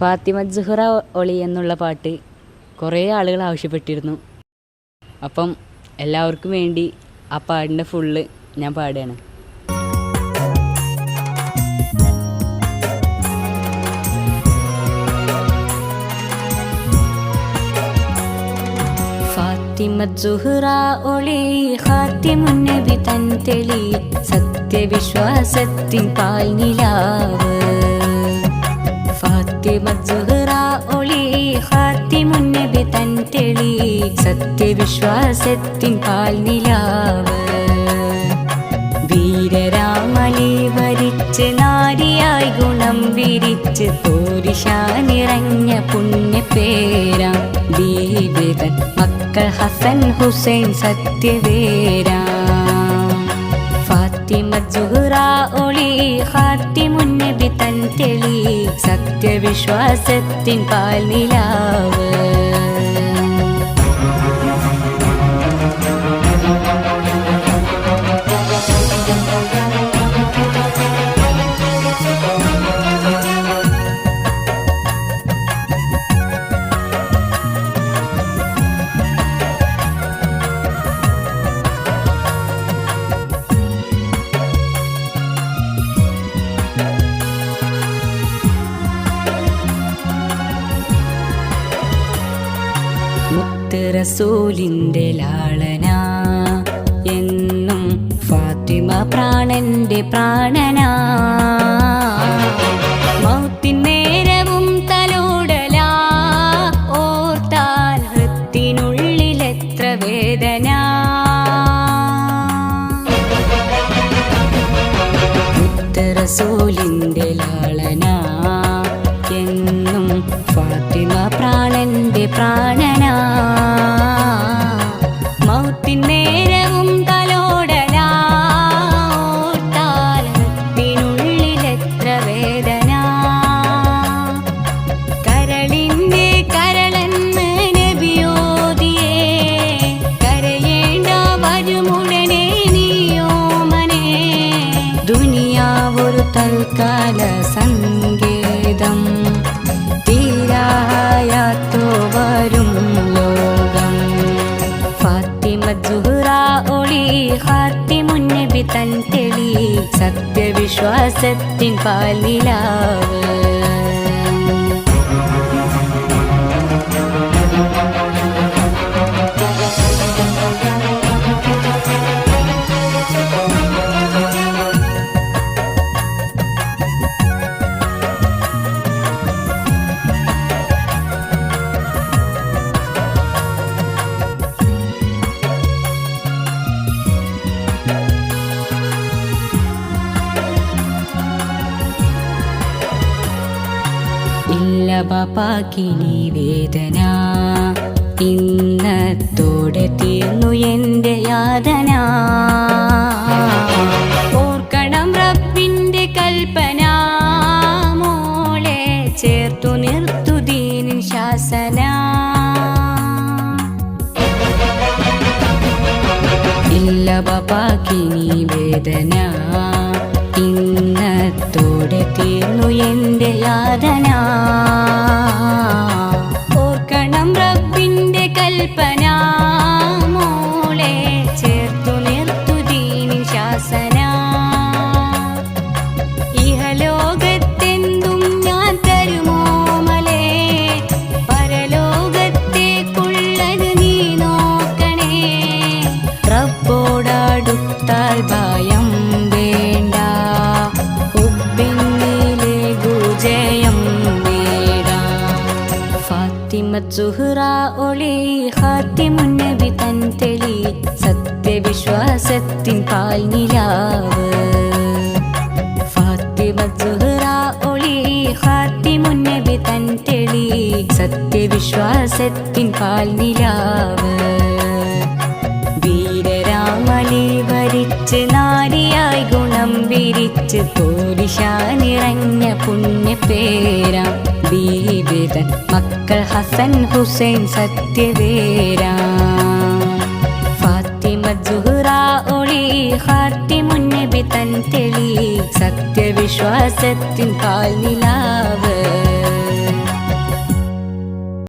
ഫാത്തിമ ജുഹറ ഒളി എന്നുള്ള പാട്ട് കുറേ ആളുകൾ ആവശ്യപ്പെട്ടിരുന്നു. അപ്പം എല്ലാവർക്കും വേണ്ടി ആ പാടിന്റെ ഫുള്ള് ഞാൻ പാടുകയാണ്. ഫാത്തിമ സുഹറ ഒളി ഹാത്തിമുന്നബി തൻ തെളി സത്യവിശ്വാസത്തിൻ പാൽനിലാവ് ഫാത്തിമ സുഹറ ഒളി ഹാത്തിമുന്നബി തൻ തെളി സത്യവിശ്വാസത്തിൻ പാൽനിലാവ് വീരരാമലി വരിച്ച് നാരിയായി ഗുണം വിരിച്ച് പോരിഷാനിറഞ്ഞ പുണ്യപേരാം ദീപിതൻ മക്കൾ ഹസൻ ഹുസൈൻ സത്യവേരാം. ഫാത്തിമ സുഹറ ഒളി തൻ തെളി സത്യവിശ്വാസത്തിൻ പാൽനിലാവ്. മുത്ത് റസൂലിന്റെ ലാളന. എന്നും ഫാത്തിമ പ്രാണന്റെ പ്രാണന. മൗത്തിൻ നേരവും തലോടല വേദന. ലാളന. എന്നും ഫാത്തിമ പ്രാണന്റെ പ്രാണന. തൻ തെളി സത്യവിശ്വാസത്തിൻ ഇല്ല പാപ്പാക്കിനി വേദന. ഇന്നത്തോടെ തീർന്നു എന്റെ യാതന. ഓർക്കണം റബ്ബിന്റെ കൽപ്പന. മോളെ ചേർത്തു നിർത്തു ദീനിൻ ശാസന. ഇല്ല പാപ്പാക്കിനി വേദന. ഇന്നത്തോടെ തീർന്നു എന്റെ യാതന. ഓർക്കണം റബ്ബിന്റെ കൽപ്പന. സുഹറ ഒളി ഹാത്തിമുന്നബി തൻ തെളി സത്യവിശ്വാസത്തിൻ പാൽ നിലാവ്. സുഹറ ഒളി ഹാത്തിമുന്നബി തൻ തെളി സത്യവിശ്വാസത്തിൻ പാൽനിലാവ് വീരരാമലി വരിച്ച് നാരിയായി ഗുണം വിരിച്ച് പോരിഷാനിറഞ്ഞ പുണ്യ പേരാ ഹസൻ ഹുസൈൻ സത്യവേര. ഫാത്തിമ ജുഹുറ ഒളി ഹാത്തിമുന്നബി തൻ തെളി. സത്യവിശ്വാസത്തിൻ കാൽനിലാവ്.